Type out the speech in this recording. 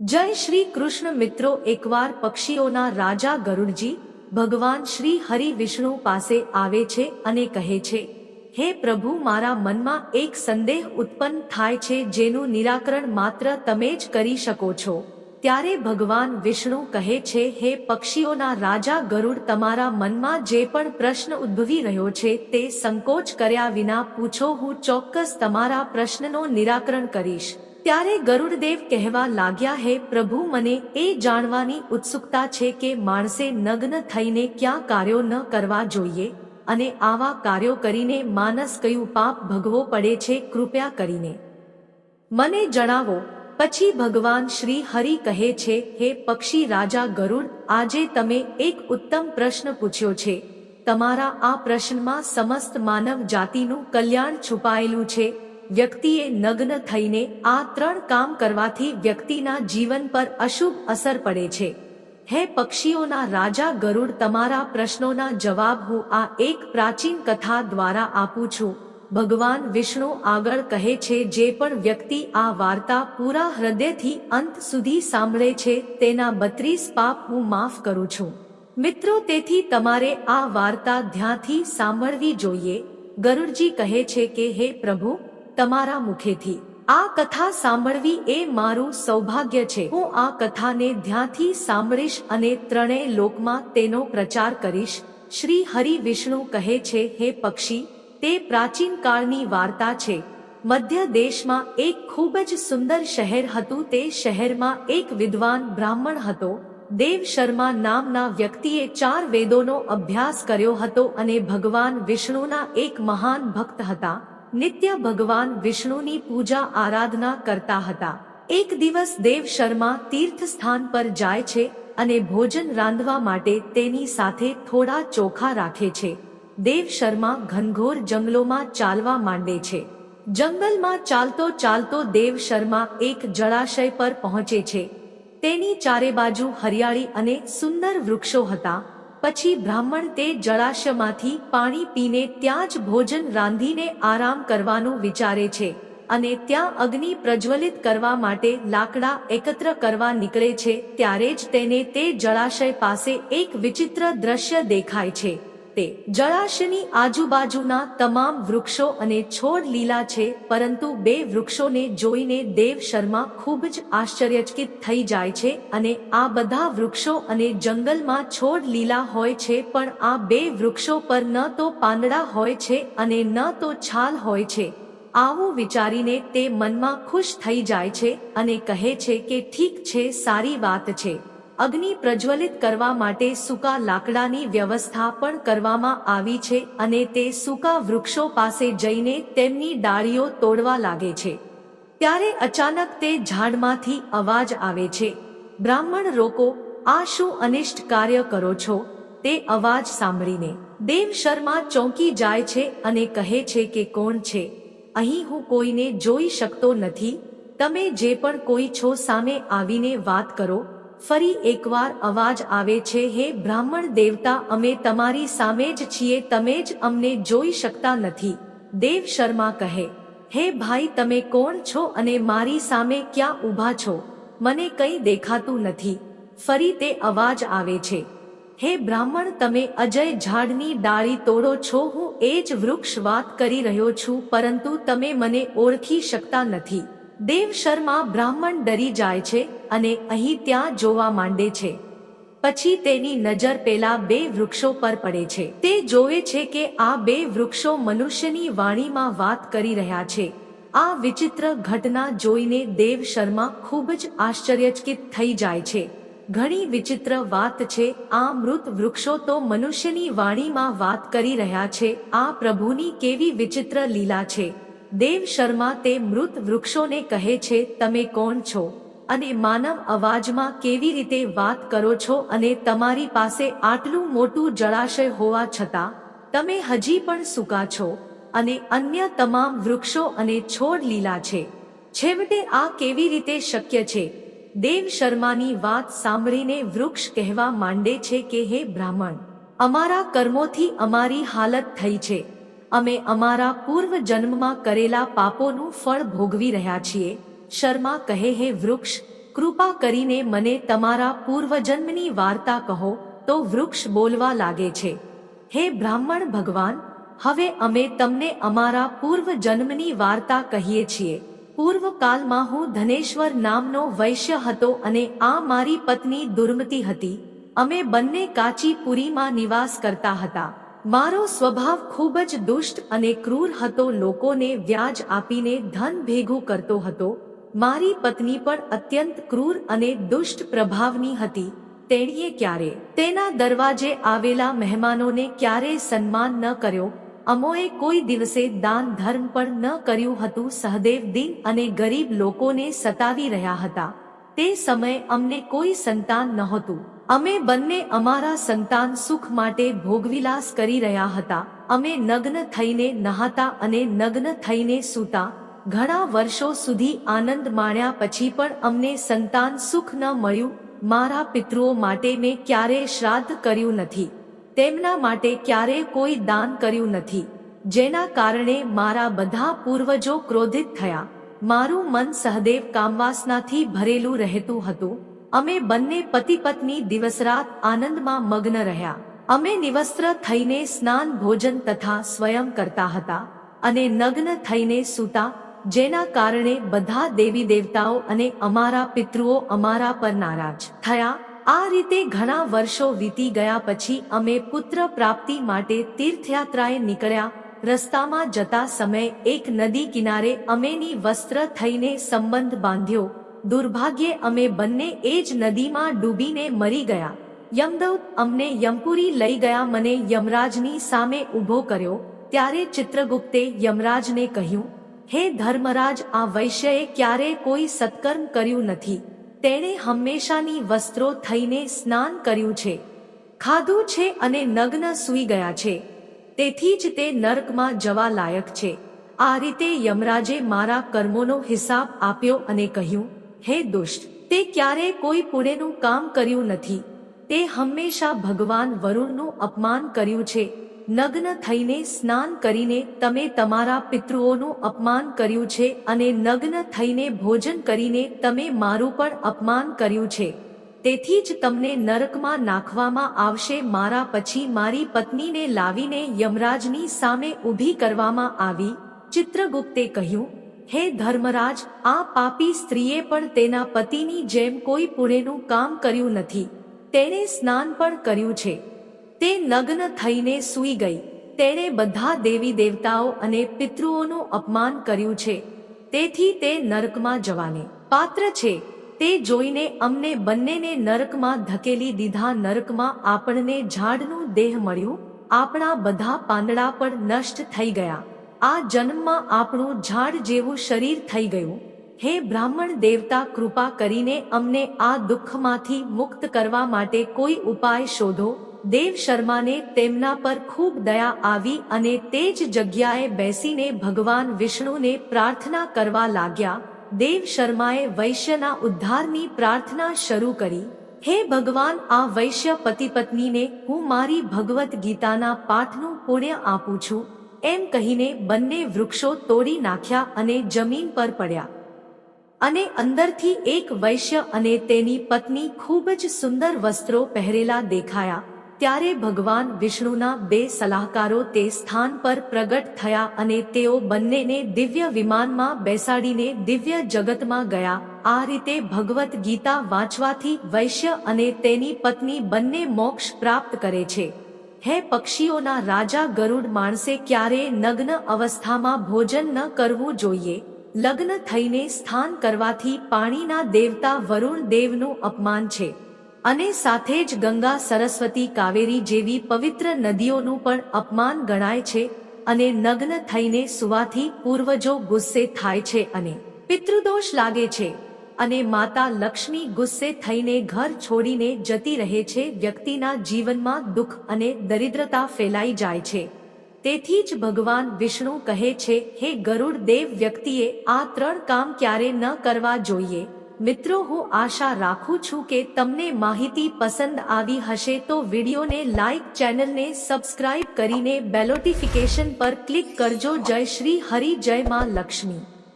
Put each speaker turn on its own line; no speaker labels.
જય શ્રી કૃષ્ણ મિત્રો, એકવાર પક્ષીઓના રાજા ગરુડજી ભગવાન શ્રી હરિ વિષ્ણુ પાસે આવે છે અને કહે છે, હે પ્રભુ, મારા મનમાં એક સંદેહ ઉત્પન્ન થાય છે જેનું નિરાકરણ માત્ર તમે જ કરી શકો છો. ત્યારે ભગવાન વિષ્ણુ કહે છે, હે પક્ષીઓના રાજા ગરુડ, તમારા મનમાં જે પણ પ્રશ્ન ઉદ્ભવી રહ્યો છે તે સંકોચ કર્યા વિના પૂછો, હું ચોક્કસ તમારા પ્રશ્નનો નિરાકરણ કરીશ. ત્યારે ગરુડદેવ કહેવા લાગ્યા, હે પ્રભુ, મને એ જાણવાની ઉત્સુકતા છે કે માણસે નગ્ન થઈને ક્યાં કાર્યો ન કરવા જોઈએ અને આવા કાર્યો કરીને માનસ કયું પાપ ભગવો પડે છે, કૃપયા કરીને. મને જણાવો. પછી ભગવાન શ્રી હરિ કહે છે, હે પક્ષી રાજા ગરુડ, આજે તમે એક ઉત્તમ પ્રશ્ન પૂછ્યો છે. તમારા આ પ્રશ્નમાં સમસ્ત માનવ જાતિનું કલ્યાણ છુપાયેલું છે. વ્યક્તિએ નગ્ન થઈને આ ત્રણ કામ કરવાથી વ્યક્તિના જીવન પર અશુભ અસર પડે છે. હે પક્ષીઓના રાજા ગરુડ, તમારા પ્રશ્નોના જવાબ હું આ એક પ્રાચીન કથા દ્વારા આપું છું. ભગવાન વિષ્ણુ આગળ કહે છે, જે પણ વ્યક્તિ આ વાર્તા પૂરા હૃદયથી અંત સુધી સાંભળે છે, તેના બત્રીસ પાપ હું માફ કરું છું. મિત્રો, તેથી તમારે આ વાર્તા ધ્યાનથી સાંભળવી જોઈએ. ગરુડજી કહે છે કે, હે પ્રભુ તમારા મુખેથી. આ કથા સાંભળવી એ મારું સૌભાગ્ય છે. હું આ કથાને ધ્યાનથી સાંભળીશ અને ત્રણેય લોકમાં તેનો પ્રચાર કરીશ. શ્રી હરિ વિષ્ણુ કહે છે, હે પક્ષી, તે પ્રાચીન કાળની વાર્તા છે. મધ્ય દેશમાં એક ખૂબ જ સુંદર શહેર હતું. તે શહેરમાં એક વિદ્વાન બ્રાહ્મણ હતો. દેવ શર્મા નામના વ્યક્તિએ ચાર વેદોનો અભ્યાસ કર્યો હતો અને ભગવાન વિષ્ણુના એક મહાન ભક્ત હતા. નિત્ય ભગવાન વિષ્ણુની પૂજા આરાધના કરતા હતા. એક દિવસ દેવ શર્મા તીર્થ સ્થાન પર જાય છે અને ભોજન રાંધવા માટે તેની સાથે થોડા ચોખા રાખે છે. દેવ શર્મા ઘનઘોર જંગલોમાં ચાલવા માંડે છે. જંગલમાં ચાલતો ચાલતો દેવ શર્મા એક જળાશય પર પહોંચે છે. તેની ચારે બાજુ હરિયાળી અને સુંદર વૃક્ષો હતા. પછી બ્રાહ્મણ તે જળાશયમાંથી પાણી પીને ત્યાં જ ભોજન રાંધીને આરામ કરવાનું વિચારે છે અને ત્યાં અગ્નિ પ્રજ્વલિત કરવા માટે લાકડા એકત્ર કરવા નીકળે છે ત્યારે જ તેને તે જળાશય પાસે એક વિચિત્ર દ્રશ્ય દેખાય છે. તે જળાશયની આજુબાજુના તમામ વૃક્ષો અને છોડ લીલા છે, પરંતુ બે વૃક્ષોને જોઈને દેવ શર્મા ખૂબ જ આશ્ચર્યચકિત થઈ જાય છે અને આ બધા વૃક્ષો અને જંગલમાં છોડ લીલા હોય છે, પણ આ બે વૃક્ષો પર ન તો પાંદડા હોય છે અને ન તો છાલ હોય છે. આવું વિચારીને તે મનમાં ખુશ થઈ જાય છે અને કહે છે કે ઠીક છે, સારી વાત છે. અગ્નિ પ્રજ્વલિત કરવા માટે સૂકા લાકડાની વ્યવસ્થા પણ કરવામાં આવી છે અને તે સૂકા વૃક્ષો પાસે જઈને તેમની ડાળીઓ તોડવા લાગે છે. ત્યારે અચાનક તે ઝાડમાંથી અવાજ આવે છે. બ્રાહ્મણ રોકો આ શું અનિષ્ટ કાર્ય કરો છો? તે અવાજ સાંભળીને દેવ શર્મા ચોંકી જાય છે અને કહે છે કે, કોણ છે? અહીં હું કોઈને જોઈ શકતો નથી. તમે જે પણ કોઈ છો સામે આવીને વાત કરો. ફરી એકવાર અવાજ આવે છે, હે બ્રાહ્મણ દેવતા, અમે તમારી સામે જ છીએ, તમે જ અમને જોઈ શકતા નથી. દેવ શર્મા કહે, હે ભાઈ, તમે કોણ છો અને મારી સામે ક્યાં ઊભા છો? મને કંઈ દેખાતું નથી. ફરી તે અવાજ આવે છે, હે બ્રાહ્મણ, તમે અજય ઝાડની ડાળી તોડો છો, હું એ જ વૃક્ષ વાત કરી રહ્યો છું, પરંતુ તમે મને ઓળખી શકતા નથી. દેવ શર્મા બ્રાહ્મણ ડરી જાય છે અને અહીં ત્યાં જોવા માંડે છે. પછી તેની નજર પેલા બે વૃક્ષો પર પડે છે. તે જોવે છે કે આ બે વૃક્ષો મનુષ્યની વાણીમાં વાત કરી રહ્યા છે. આ વિચિત્ર ઘટના જોઈને દેવ શર્મા ખૂબ જ આશ્ચર્યચકિત થઈ જાય છે. ઘણી વિચિત્ર વાત છે, આ મૃત વૃક્ષો તો મનુષ્યની વાણીમાં વાત કરી રહ્યા છે, આ પ્રભુની કેવી વિચિત્ર લીલા છે. દેવ શર્મા તે મૃત વૃક્ષોને કહે છે, તમે કોણ છો? અને માનવ અવાજમાં કેવી રીતે વાત કરો છો અને તમારી પાસે આટલું મોટું જળાશય હોવા છતાં, તમે હજી પણ સૂકા છો? અને અન્ય તમામ વૃક્ષો અને છોડ લીલા છે. છેવટે આ કેવી રીતે શક્ય છે દેવ શર્માની વાત સાંભળીને વૃક્ષ કહેવા માંડે છે કે, હે બ્રાહ્મણ, અમારા કર્મોથી અમારી હાલત થઈ છે. અમે અમારા પૂર્વ જન્મમાં કરેલા પાપોનું ફળ ભોગવી રહ્યા છીએ. શર્મા કહે, હે વૃક્ષ, કૃપા કરીને મને તમારા પૂર્વજન્મની વાર્તા કહો. તો વૃક્ષ બોલવા લાગે છે, હે બ્રાહ્મણ ભગવાન, હવે અમે તમને અમારા પૂર્વજન્મની વાર્તા કહીએ છીએ. પૂર્વકાલમાં હું ધનેશ્વર નામનો વૈશ્ય હતો અને આ મારી પત્ની દુર્મતી હતી. અમે બંને કાચીપુરીમાં નિવાસ કરતા હતા. મારો સ્વભાવ ખૂબ જ દુષ્ટ અને ક્રૂર હતો. લોકોને વ્યાજ આપીને ધન ભેગું કરતો હતો. મારી પત્ની પણ અત્યંત ક્રૂર અને દુષ્ટ પ્રભાવની હતી. તેણીએ ક્યારે તેના દરવાજે આવેલા મહેમાનોને ક્યારે સન્માન ન કર્યો? અમોએ કોઈ દિવસે દાન ધર્મ પણ ન કર્યું હતું. સહદેવ દિન અને ગરીબ લોકોને સતાવી રહ્યા હતા. તે સમયે અમને કોઈ સંતાન નહોતું. અમે બંને અમારા સંતાન સુખ માટે ભોગવિલાસ કરી રહ્યા હતા. અમે નગ્ન થઈને નહાતા અને નગ્ન થઈને સૂતા. ઘણા વર્ષો સુધી આનંદ માણ્યા પછી પણ અમને સંતાન સુખ ન મળ્યું. મારા પિતૃઓ માટે મેં ક્યારેય શ્રાદ્ધ કર્યું નથી. તેમના માટે ક્યારેય કોઈ દાન કર્યું નથી. જેના કારણે મારા બધા પૂર્વજો ક્રોધિત થયા. મારું મન સહદેવ કામવાસનાથી ભરેલું રહેતું હતું. અમે બંને પતિ પત્ની દિવસરાત આનંદમાં મગ્ન રહ્યા. અમે નિવસ્ત્ર થઈને સ્નાન, ભોજન તથા સ્વયં કરતા હતા અને નગ્ન થઈને સૂતા, જેના કારણે બધા દેવી દેવતાઓ અને અમારા પિતૃઓ અમારા પર નારાજ થયા. આ રીતે ઘણા વર્ષો વીતી ગયા પછી અમે પુત્ર પ્રાપ્તિ માટે તીર્થયાત્રાએ નીકળ્યા. રસ્તામાં જતા સમયે એક નદી કિનારે અમેની વસ્ત્ર થઈને સંબંધ બાંધ્યો. દુર્ભાગ્યે અમે બંને એ જ નદીમાં ડૂબીને મરી ગયા. યમદવ અમને યમપુરી લઈ ગયા મને યમરાજની સામે ઊભો કર્યો, ત્યારે ચિત્રગુપ્તે યમરાજને કહ્યું, હે ધર્મરાજ, આ વૈશ્યએ ક્યારે કોઈ સત્કર્મ કર્યું નથી. તેણે હંમેશાની વસ્ત્રો થઈને સ્નાન કર્યું છે. ખાધું છે અને નગ્ન સૂઈ ગયા છે. તેથી જ તે નર્કમાં જવા લાયક છે. આ રીતે યમરાજે મારા કર્મોનો હિસાબ આપ્યો અને કહ્યું હે દુષ્ટ, તે ક્યારેય કોઈ પુણેનું કામ કર્યું નથી. તે હંમેશા ભગવાન વરુણનું અપમાન કર્યું છે. નગ્ન થઈને સ્નાન કરીને તમે તમારા પિતૃઓનું અપમાન કર્યું છે અને નગ્ન થઈને ભોજન કરીને તમે મારું પણ અપમાન કર્યું છે. તેથી જ તમને નરકમાં નાખવામાં આવશે મારા પછી મારી પત્નીને લાવીને યમરાજની સામે ઊભી કરવામાં આવી. ચિત્રગુપ્તે કહ્યું હે ધર્મરાજ, આ પાપી સ્ત્રીએ પણ તેના પતિની જેમ કોઈ પુણેનું કામ કર્યું નથી. તેણે સ્નાન પણ કર્યું છે. તે નગ્ન થઈને સૂઈ ગઈ. તેણે બધા દેવી દેવતાઓ અને પિતૃઓનું અપમાન કર્યું છે. તેથી તે નરકમાં જવાને. પાત્ર છે, તે જોઈને અમને બંનેને નરકમાં ધકેલી દીધા નરકમાં આપણને ઝાડનું દેહ મળ્યું. આપણા બધા પાંદડા પણ નષ્ટ થઈ ગયા. આ જન્મમાં આપણું ઝાડ જેવું શરીર થઈ ગયું. હે બ્રાહ્મણ દેવતા, કૃપા કરીને અમને આ દુઃખમાંથી મુક્ત કરવા માટે કોઈ ઉપાય શોધો. દેવ શર્માને તેમના પર ખૂબ દયા આવી અને તે જ જગ્યાએ બેસીને ભગવાન વિષ્ણુને પ્રાર્થના કરવા લાગ્યા. દેવ શર્માએ વૈશ્યના ઉદ્ધારની પ્રાર્થના શરૂ કરી. હે ભગવાન, આ વૈશ્ય પતિ પત્નીને હું મારી ભગવદ્ ગીતાના પાઠનું પુણ્ય આપું છું. એમ કહીને બંને વૃક્ષો તોડી નાખ્યા અને જમીન પર પડ્યા. અને અંદરથી એક વૈશ્ય અને તેની પત્ની ખૂબ જ સુંદર વસ્ત્રો પહેરેલા દેખાયા. ત્યારે ભગવાન વિષ્ણુના બે સલાહકારો તે સ્થાન પર પ્રગટ થયા અને તેઓ બંનેને દિવ્ય વિમાનમાં બેસાડીને દિવ્ય જગતમાં ગયા. આ રીતે ભગવદ્ ગીતા વાંચવાથી વૈશ્ય અને તેની પત્ની બંને મોક્ષ પ્રાપ્ત કરે છે. હે પક્ષીઓના રાજા ગરુડ માણસે ક્યારેય નગ્ન અવસ્થામાં ભોજન ન કરવું જોઈએ? લગ્ન થઈને સ્થાન કરવાથી પાણીના દેવતા વરુણ દેવનું અપમાન છે. અને સાથે જ ગંગા સરસ્વતી કાવેરી જેવી પવિત્ર નદીઓનું પણ અપમાન ગણાય છે અને નગ્ન થઈને સુવાથી પૂર્વજો ગુસ્સે થાય છે અને પિતૃદોષ લાગે છે. અને માતા લક્ષ્મી ગુસ્સે થઈને ઘર છોડીને જતી રહે છે, વ્યક્તિના જીવનમાં દુઃખ અને દરિદ્રતા ફેલાઈ જાય છે. તેથી જ ભગવાન વિષ્ણુ કહે છે, હે ગરુડ દેવ વ્યક્તિએ, આ ત્રણ કામ ક્યારે ન કરવા જોઈએ? મિત્રો, હું આશા રાખું છું કે તમને માહિતી પસંદ આવી હશે, તો વિડીયોને લાઇક ચેનલને સબસ્ક્રાઇબ કરીને બેલોટિફિકેશન પર ક્લિક કરજો. જય શ્રી હરિ, જય માં લક્ષ્મી.